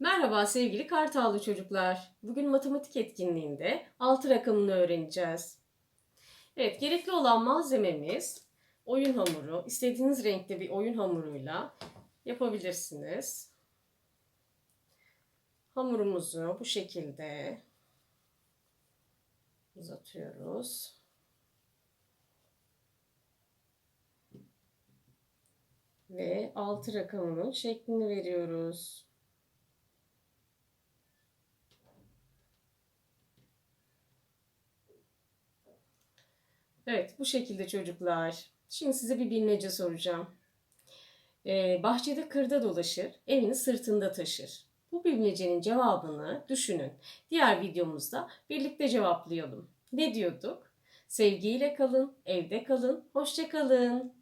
Merhaba sevgili Kartallı çocuklar. Bugün matematik etkinliğinde 6 rakamını öğreneceğiz. Evet, gerekli olan malzememiz oyun hamuru. İstediğiniz renkte bir oyun hamuruyla yapabilirsiniz. Hamurumuzu bu şekilde uzatıyoruz. Ve 6 rakamının şeklini veriyoruz. Evet, bu şekilde çocuklar. Şimdi size bir bilmece soracağım. Ee, bahçede kırda dolaşır, evini sırtında taşır. Bu bilmecenin cevabını düşünün. Diğer videomuzda birlikte cevaplayalım. Ne diyorduk? Sevgiyle kalın, evde kalın, hoşça kalın.